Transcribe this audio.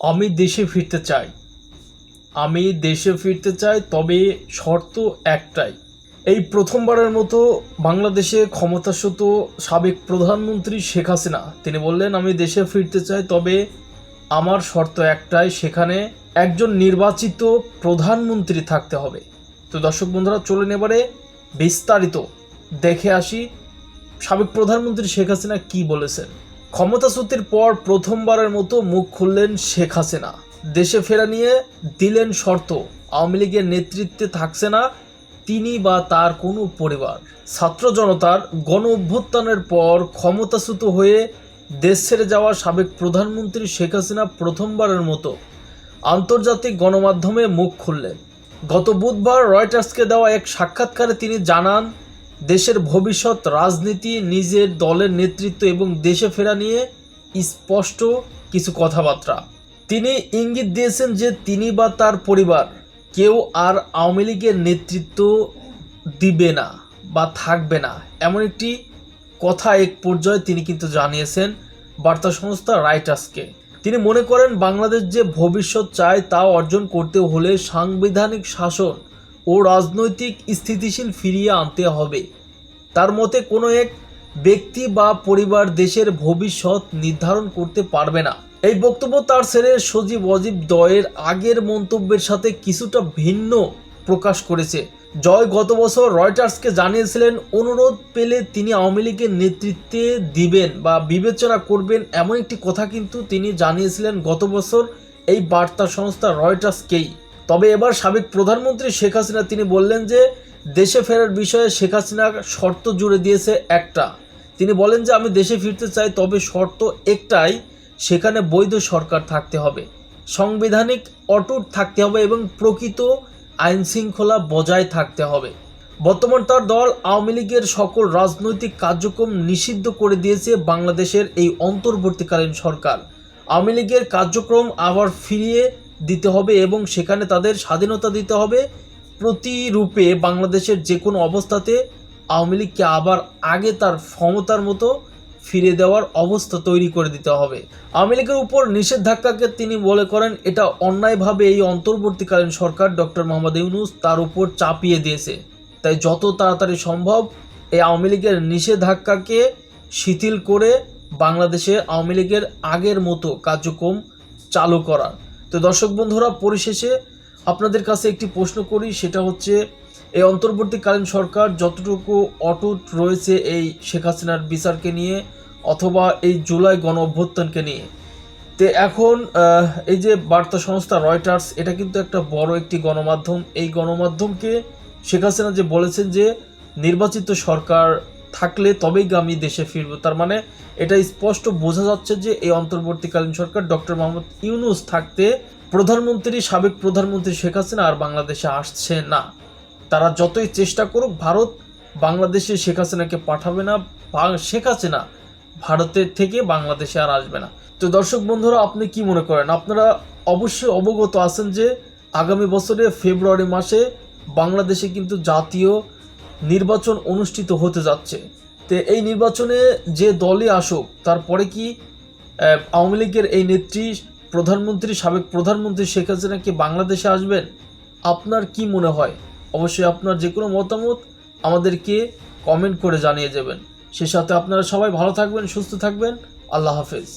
আমি দেশে ফিরতে চাই। আমি দেশে ফিরতে চাই, তবে শর্ত একটাই। এই প্রথমবারের মতো বাংলাদেশে ক্ষমতাচ্যুত সাবেক প্রধানমন্ত্রী শেখ হাসিনা। তিনি বললেন, আমি দেশে ফিরতে চাই, তবে আমার শর্ত একটাই, সেখানে একজন নির্বাচিত প্রধানমন্ত্রী থাকতে হবে। তো দর্শক বন্ধুরা, চলেন এবারে বিস্তারিত দেখে আসি সাবেক প্রধানমন্ত্রী শেখ হাসিনা কি বলেছেন। ক্ষমতাচ্যুতির পর প্রথমবারের মতো মুখ খুললেন শেখ হাসিনা। দেশে ফেরা নিয়ে দিলেন শর্ত, আওয়ামী লীগের নেতৃত্বে থাকছে না তিনি বা তার কোনো পরিবার। ছাত্র জনতার গণ অভ্যুত্থানের পর ক্ষমতাচ্যুত হয়ে দেশ ছেড়ে যাওয়া সাবেক প্রধানমন্ত্রী শেখ হাসিনা প্রথমবারের মতো আন্তর্জাতিক গণমাধ্যমে মুখ খুললেন। গত বুধবার রয়টার্সকে দেওয়া এক সাক্ষাৎকারে তিনি জানান দেশের ভবিষ্যৎ রাজনীতি, নিজের দলের নেতৃত্ব এবং দেশে ফেরা নিয়ে স্পষ্ট কিছু কথাবার্তা। তিনি ইঙ্গিত দিয়েছেন যে তিনি বা তার পরিবার কেউ আর আওয়ামী লীগের নেতৃত্ব দিবে না বা থাকবে না। এমন একটি কথা এক পর্যায়ে তিনি কিন্তু জানিয়েছেন বার্তা সংস্থা রাইটার্সকে। তিনি মনে করেন, বাংলাদেশ যে ভবিষ্যৎ চায় তা অর্জন করতে হলে সাংবিধানিক শাসন ও রাজনৈতিক স্থিতিশীল ফিরিয়ে আনতে হবে। তার মতে, কোনো এক ব্যক্তি বা পরিবার দেশের ভবিষ্যৎ নির্ধারণ করতে পারবে না। এই বক্তব্য তার ছেলে সজীব অজীব দয়ের আগের মন্তব্যের সাথে কিছুটা ভিন্ন প্রকাশ করেছে। জয় গত বছর রয়টার্সকে জানিয়েছিলেন, অনুরোধ পেলে তিনি আওয়ামী লীগের নেতৃত্বে দিবেন বা বিবেচনা করবেন এমন একটি কথা কিন্তু তিনি জানিয়েছিলেন গত বছর এই বার্তা সংস্থা রয়টার্সকেই। তবে এবার সাবেক প্রধানমন্ত্রী শেখ হাসিনা, তিনি বললেন যে দেশে ফেরার বিষয়ে শেখ হাসিনা শর্ত জুড়ে দিয়েছে একটা। তিনি বলেন যে আমি দেশে ফিরতে চাই, তবে শর্ত একটাই, সেখানে বৈধ সরকার থাকতে হবে। সাংবিধানিক অটুট থাকতে হবে এবং প্রকৃত আইন শৃঙ্খলা বজায় থাকতে হবে। বর্তমান তার দল আওয়ামী লীগের সকল রাজনৈতিক কার্যক্রম নিষিদ্ধ করে দিয়েছে বাংলাদেশের এই অন্তর্বর্তীকালীন সরকার। আওয়ামী লীগের কার্যক্রম আবার ফিরিয়ে দিতে হবে এবং সেখানে তাদের স্বাধীনতা দিতে হবে। প্রতিরূপে বাংলাদেশের যে কোনো অবস্থাতে আওয়ামী লীগকে আবার আগে তার ক্ষমতার মতো ফিরে দেওয়ার অবস্থা তৈরি করে দিতে হবে। আওয়ামী লীগের উপর নিষেধাজ্ঞাকে তিনি বলে করেন এটা অন্যায়ভাবে এই অন্তর্বর্তীকালীন সরকার ডক্টর মোহাম্মদ ইউনুস তার উপর চাপিয়ে দিয়েছে। তাই যত তাড়াতাড়ি সম্ভব এই আওয়ামী লীগের নিষেধাজ্ঞাকে শিথিল করে বাংলাদেশে আওয়ামী লীগের আগের মতো কার্যক্রম চালু করার। তো দর্শক বন্ধুরা, পরিশেষে আপনাদের কাছে একটি প্রশ্ন করি, সেটা হচ্ছে, এই অন্তর্বর্তীকালীন সরকার যতটুকু অটুট রয়েছে এই শেখ হাসিনার বিচারকে নিয়ে, অথবা এই জুলাই গণ অভ্যুত্থানকে নিয়ে। তে এখন এই যে বার্তা সংস্থা রয়টার্স, এটা কিন্তু একটা বড় একটি গণমাধ্যম। এই গণমাধ্যমকে শেখ হাসিনা যে বলেছেন যে, নির্বাচিত সরকার থাকলে তবেই আমি দেশে ফিরব। তার মানে এটা স্পষ্ট বোঝা যাচ্ছে যে এই অন্তর্বর্তীকালীন সরকার ডক্টর মোহাম্মদ ইউনুস থাকতে প্রধানমন্ত্রী, সাবেক প্রধানমন্ত্রী শেখ হাসিনা আর বাংলাদেশে আসছে না। তারা যতই চেষ্টা করুক, ভারত বাংলাদেশে শেখ হাসিনাকে পাঠাবে না শেখ হাসিনা ভারতের থেকে বাংলাদেশে আর আসবে না। তো দর্শক বন্ধুরা, আপনি কি মনে করেন? আপনারা অবশ্যই অবগত আছেন যে আগামী বছরে ফেব্রুয়ারি মাসে বাংলাদেশে কিন্তু জাতীয় নির্বাচন অনুষ্ঠিত হতে যাচ্ছে। তো এই নির্বাচনে যে দলই আসুক, তারপরে কি আওয়ামী লীগের এই নেত্রী, প্রধানমন্ত্রী, সাবেক প্রধানমন্ত্রী শেখ হাসিনা কি বাংলাদেশে আসবেন? আপনার কি মনে হয়? অবশ্যই আপনার যে কোনো মতামত আমাদেরকে কমেন্ট করে জানিয়ে যাবেন। সে সাথে আপনারা সবাই ভালো থাকবেন, সুস্থ থাকবেন। আল্লাহ হাফেজ।